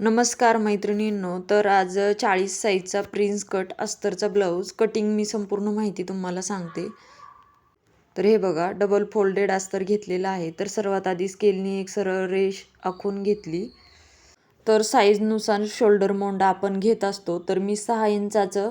नमस्कार मैत्रिणींनो तर आज चाळीस साईजचा प्रिन्स कट अस्तरचा ब्लाऊज कटिंग मी संपूर्ण माहिती तुम्हाला सांगते. तर हे बघा डबल फोल्डेड अस्तर घेतलेलं आहे. तर सर्वात आधी स्केलनी एक सरळ रेष आखून घेतली. तर साईजनुसार शोल्डर मोंडा आपण घेत असतो. तर मी सहा इंचाचं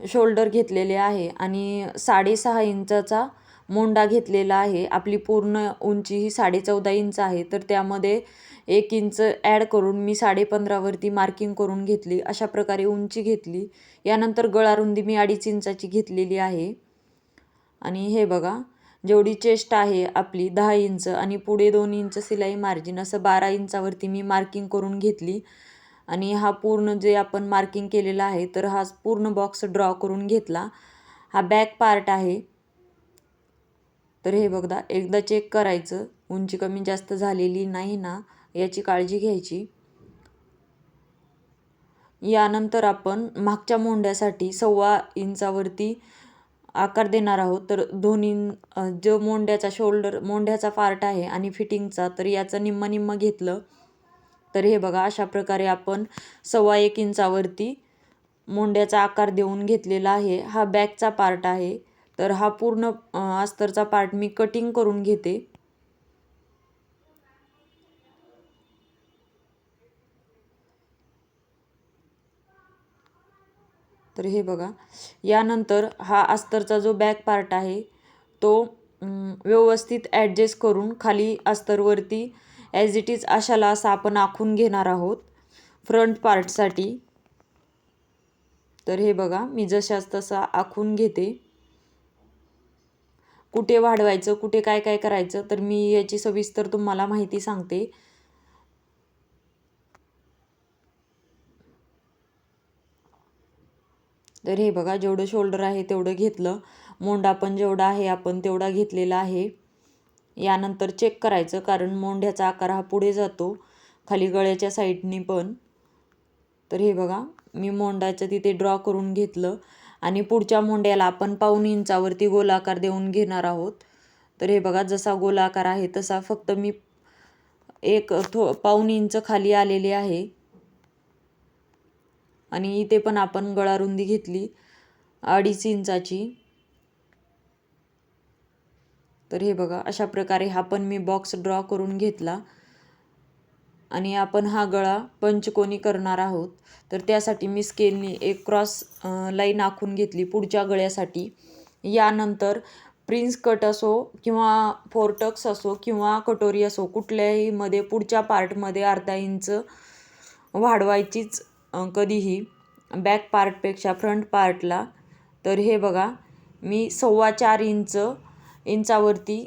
शोल्डर घेतलेले आहे आणि साडेसहा इंचाचा मोंडा घेतलेला आहे. आपली पूर्ण उंची ही साडेचौदा इंच आहे. तर त्यामध्ये एक इंच ॲड करून मी साडेपंधरावरती मार्किंग करून घेतली. अशा प्रकारे उंची घेतली. यानंतर गळारुंदी मी अडीच इंचाची घेतलेली आहे. आणि हे बघा जेवढी चेस्ट आहे आपली दहा इंच आणि पुढे दोन इंच सिलाई मार्जिन असं बारा इंचावरती मी मार्किंग करून घेतली. आणि हा पूर्ण जे आपण मार्किंग केलेला आहे तर हा पूर्ण बॉक्स ड्रॉ करून घेतला. हा बॅक पार्ट आहे. तर हे बघा एकदा चेक करायचं. उंची कमी जास्त झालेली नाही ना याची काळजी घ्यायची. यानंतर आपण मागच्या मोंड्यासाठी सव्वा इंचावरती आकार देणार आहोत. तर दोन्ही जो मोंड्याचा शोल्डर मोंड्याचा पार्ट आहे आणि फिटिंगचा तर याचं निम्म निम्म घेतलं. तर हे बघा अशा प्रकारे आपण सव्वा एक इंचावरती मोंड्याचा आकार देऊन घेतलेला आहे. हा बॅकचा पार्ट आहे. तर हा पूर्ण अस्तरचा पार्ट मी कटिंग करून घेते. तर हे बघा. यानंतर हा अस्तरचा जो बॅक पार्ट आहे तो व्यवस्थित ॲडजस्ट करून खाली अस्तरवरती ॲज इट इज अशाला असा आपण आखून घेणार आहोत फ्रंट पार्टसाठी तर हे बघा मी जशाच तसा आखून घेते. कुठे वाढवायचं कुठे काय काय करायचं तर मी याची सविस्तर तुम्हाला माहिती सांगते. तर हे बघा जेवढं शोल्डर आहे तेवढं घेतलं. मोंडा पण जेवढा आहे आपण तेवढा घेतलेला आहे. यानंतर चेक करायचं कारण मोंढ्याचा आकार हा पुढे जातो खाली गळ्याच्या साईडनी पण. तर हे बघा मी मोंडाचं तिथे ड्रॉ करून घेतलं. आणि पुढच्या मोंड्याला आपण पाऊन इंचावरती गोलाकार देऊन घेणार आहोत. तर हे बघा जसा गोलाकार आहे तसा फक्त मी एक थो पाऊन इंच खाली आलेली आहे. आणि इथे पण आपण गळारुंदी घेतली अडीच इंचाची. तर हे बघा अशा प्रकारे हा पण मी बॉक्स ड्रॉ करून घेतला. आणि आपण हा गळा पंचकोनी करणार आहोत. तर त्यासाठी मी स्केलनी एक क्रॉस लाईन आखून घेतली पुढच्या गळ्यासाठी. यानंतर प्रिन्स कट असो किंवा फोरटक्स असो किंवा कटोरी असो कुठल्याही मध्ये पुढच्या पार्टमध्ये अर्धा इंच वाढवायचीच कधीही. बॅक पार्टपेक्षा फ्रंट पार्टला तर हे बघा मी सव्वा चार इंच इंचावरती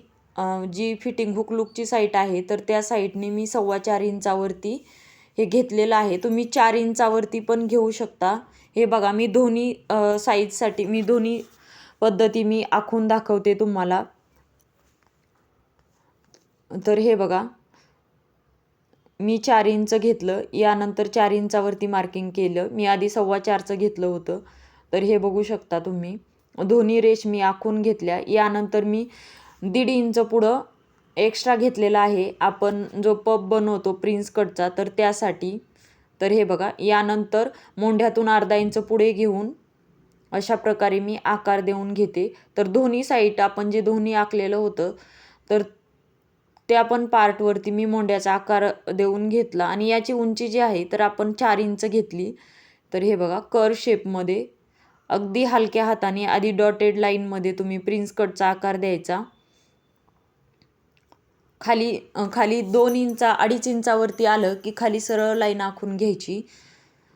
जी फिटिंग हुक लुकची साईट आहे तर त्या साईटने मी सव्वा चार इंचावरती हे घेतलेलं आहे. तुम्ही चार इंचावरती पण घेऊ शकता. हे बघा मी दोन्ही साईजसाठी मी दोन्ही पद्धती मी आखून दाखवते तुम्हाला. तर हे बघा मी चार इंच घेतलं. यानंतर चार इंचावरती मार्किंग केलं. मी आधी सव्वा चारचं घेतलं होतं. तर हे बघू शकता तुम्ही. दोन्ही रेष मी आखून घेतल्या. यानंतर मी दीड इंच पुढं एक्स्ट्रा घेतलेला आहे. आपण जो पप बनवतो प्रिन्स कटचा तर त्यासाठी तर हे बघा यानंतर मोंढ्यातून अर्धा इंच पुढे घेऊन अशा प्रकारे मी आकार देऊन घेते. तर दोन्ही साईड आपण जे दोन्ही आखलेलं होतं तर त्या पण पार्टवरती मी मोंड्याचा आकार देऊन घेतला. आणि याची उंची जी आहे तर आपण चार इंच घेतली. तर हे बघा कर शेपमध्ये अगदी हलक्या हाताने आधी डॉटेड लाईनमध्ये तुम्ही प्रिन्स कटचा आकार द्यायचा. खाली खाली दोन इंचा अडीच इंचावरती आलं की खाली सरळ लाईन आखून घ्यायची.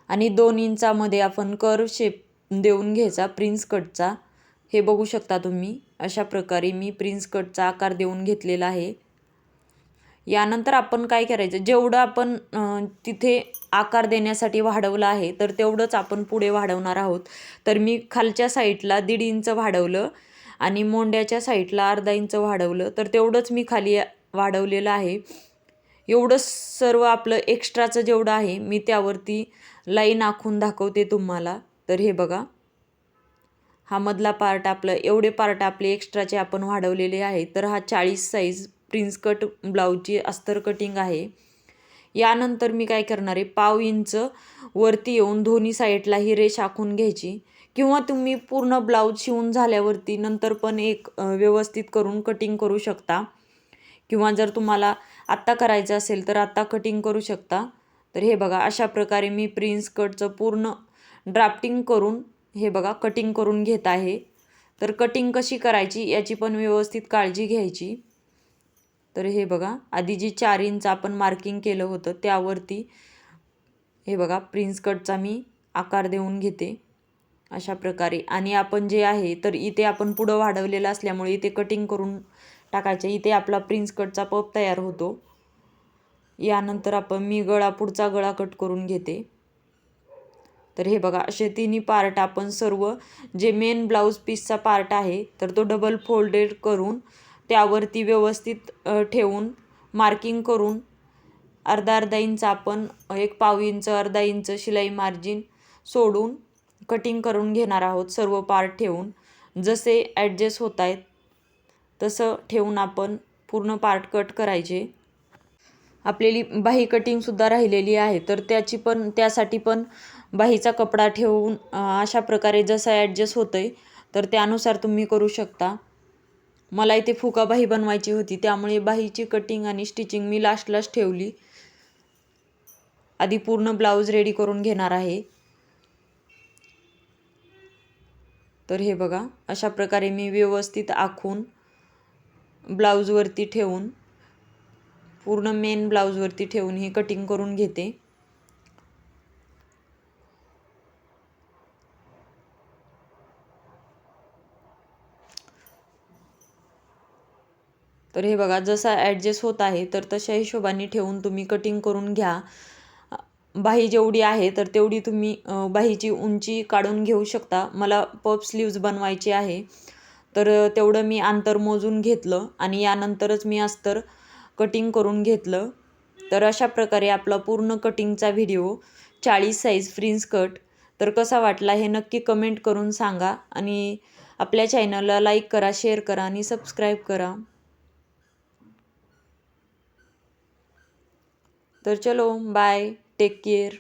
आणि दोन इंचामध्ये आपण कर शेप देऊन घ्यायचा प्रिन्स कटचा हे बघू शकता तुम्ही. अशा प्रकारे मी प्रिन्स कटचा आकार देऊन घेतलेला आहे. यानंतर आपण काय करायचं? जेवढं आपण तिथे आकार देण्यासाठी वाढवलं आहे तर तेवढंच आपण पुढे वाढवणार आहोत. तर मी खालच्या साईडला दीड इंच वाढवलं आणि मोंड्याच्या साईडला अर्धा इंच वाढवलं. तर तेवढंच मी खाली वाढवलेलं आहे. एवढं सर्व आपलं एक्स्ट्राचं जेवढं आहे मी त्यावरती लाईन आखून दाखवते तुम्हाला. तर हे बघा. हा मधला पार्ट आपलं एवढे पार्ट आपले एक्स्ट्राचे आपण वाढवलेले आहे. तर हा चाळीस साईज प्रिन्स कट ब्लाऊजची अस्तर कटिंग आहे. यानंतर मी काय करणार आहे पाव इंच वरती येऊन दोन्ही साईडला ही रेष आखून घ्यायची. किंवा तुम्ही पूर्ण ब्लाऊज शिवून झाल्यावरती नंतर पण एक व्यवस्थित करून कटिंग करू शकता. किंवा जर तुम्हाला आत्ता करायचं असेल तर आत्ता कटिंग करू शकता. तर हे बघा अशा प्रकारे मी प्रिन्स कटचं पूर्ण ड्राफ्टिंग करून हे बघा कटिंग करून घेत आहे. तर कटिंग कशी करायची याची पण व्यवस्थित काळजी घ्यायची. तर हे बघा आधी जी चार इंच आपण मार्किंग केलं होतं त्यावरती हे बघा प्रिन्स कटचा मी आकार देऊन घेते. अशा प्रकारे. आणि आपण जे आहे तर इथे आपण पुढं वाढवलेलं असल्यामुळे इथे कटिंग करून टाकायचे इथे आपला प्रिन्स कटचा पप तयार होतो. यानंतर आपण मी गळा पुढचा गळा कट करून घेते. तर हे बघा असे तिन्ही पार्ट आपण सर्व जे मेन ब्लाऊज पीसचा पार्ट आहे तर तो डबल फोल्डेड करून त्यावरती व्यवस्थित ठेवून मार्किंग करून अर्धा अर्धा इंच आपण एक पाव इंच अर्धा इंच शिलाई मार्जिन सोडून कटिंग करून घेणार आहोत सर्व पार्ट ठेवून. जसे ॲडजस्ट होत आहेत तसं ठेवून आपण पूर्ण पार्ट कट करायचे. आपल्याली बाही कटिंगसुद्धा राहिलेली आहे. तर त्याची पण त्यासाठी पण बाहीचा कपडा ठेवून अशा प्रकारे जसं ॲडजस्ट होतं आहे तर त्यानुसार तुम्ही करू शकता. मला इथे फुका बाही बनवायची होती. त्यामुळे बाहीची कटिंग आणि स्टिचिंग मी लास्टलाच ठेवली. आधी पूर्ण ब्लाऊज रेडी करून घेणार आहे. तर हे बघा अशा प्रकारे मी व्यवस्थित आखून ब्लाऊजवरती ठेवून पूर्ण मेन ब्लाऊजवरती ठेवून ही कटिंग करून घेते. तर हे बघा जसा ॲडजस्ट होत आहे तर तशा हिशोबाने ठेवून तुम्ही कटिंग करून घ्या. बाही जेवढी आहे तर तेवढी तुम्ही बाहीची उंची काढून घेऊ शकता. मला पप स्लीव्ज बनवायची आहे. तर तेवढं मी अंतर मोजून घेतलं आणि यानंतरच मी अस्तर कटिंग करून घेतलं. तर अशा प्रकारे आपला पूर्ण कटिंगचा व्हिडिओ चाळीस साईज फ्रिन्स कट. तर कसा वाटला हे नक्की कमेंट करून सांगा आणि आपल्या चॅनलला लाईक करा शेअर करा आणि सबस्क्राईब करा. तर चलो बाय टेक केअर.